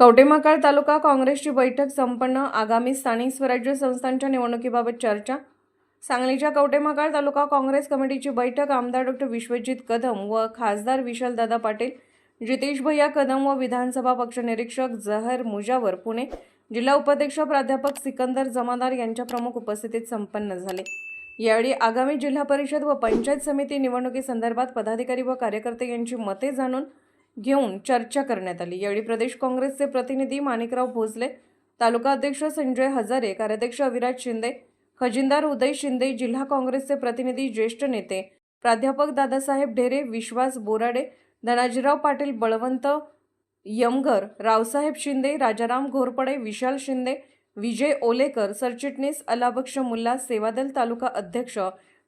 कवटेमहाकाळ तालुका काँग्रेसची बैठक संपन्न. आगामी स्थानिक स्वराज्य संस्थांच्या निवडणुकीबाबत चर्चा. सांगलीच्या कवटेमहाकाळ तालुका काँग्रेस कमिटीची बैठक. आमदार डॉक्टर विश्वजित कदम व खासदार विशालदादा पाटील जितेश भैया कदम व विधानसभा पक्षनिरीक्षक जहर मुजावर पुणे जिल्हा उपाध्यक्ष प्राध्यापक सिकंदर जमादार यांच्या प्रमुख उपस्थितीत संपन्न झाले. यावेळी आगामी जिल्हा परिषद व पंचायत समिती निवडणुकीसंदर्भात पदाधिकारी व कार्यकर्ते यांची मते जाणून घेऊन चर्चा करण्यात आली. यावेळी प्रदेश काँग्रेसचे प्रतिनिधी माणिकराव भोसले तालुका अध्यक्ष संजय हजारे कार्याध्यक्ष अविराज शिंदे खजिनदार उदय शिंदे जिल्हा काँग्रेसचे प्रतिनिधी ज्येष्ठ नेते प्राध्यापक दादासाहेब ढेरे विश्वास बोराडे धनाजीराव पाटील बळवंत यमगर रावसाहेब शिंदे राजाराम घोरपडे विशाल शिंदे विजय ओलेकर सरचिटणीस अलाबक्ष मुल्ला सेवादल तालुका अध्यक्ष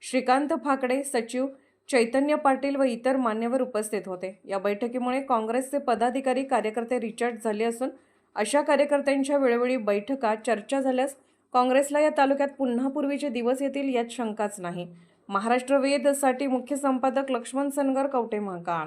श्रीकांत फाकडे सचिव चैतन्य पाटील व इतर मान्यवर उपस्थित होते. या बैठकीमुळे काँग्रेसचे पदाधिकारी कार्यकर्ते रिचार्ज झाले असून अशा कार्यकर्त्यांच्या वेळोवेळी बैठका चर्चा झाल्यास काँग्रेसला या तालुक्यात पुन्हा पूर्वीचे दिवस येतील यात शंकाच नाही. महाराष्ट्र वेदसाठी मुख्य संपादक लक्ष्मण सनगर कवटे महाकाळ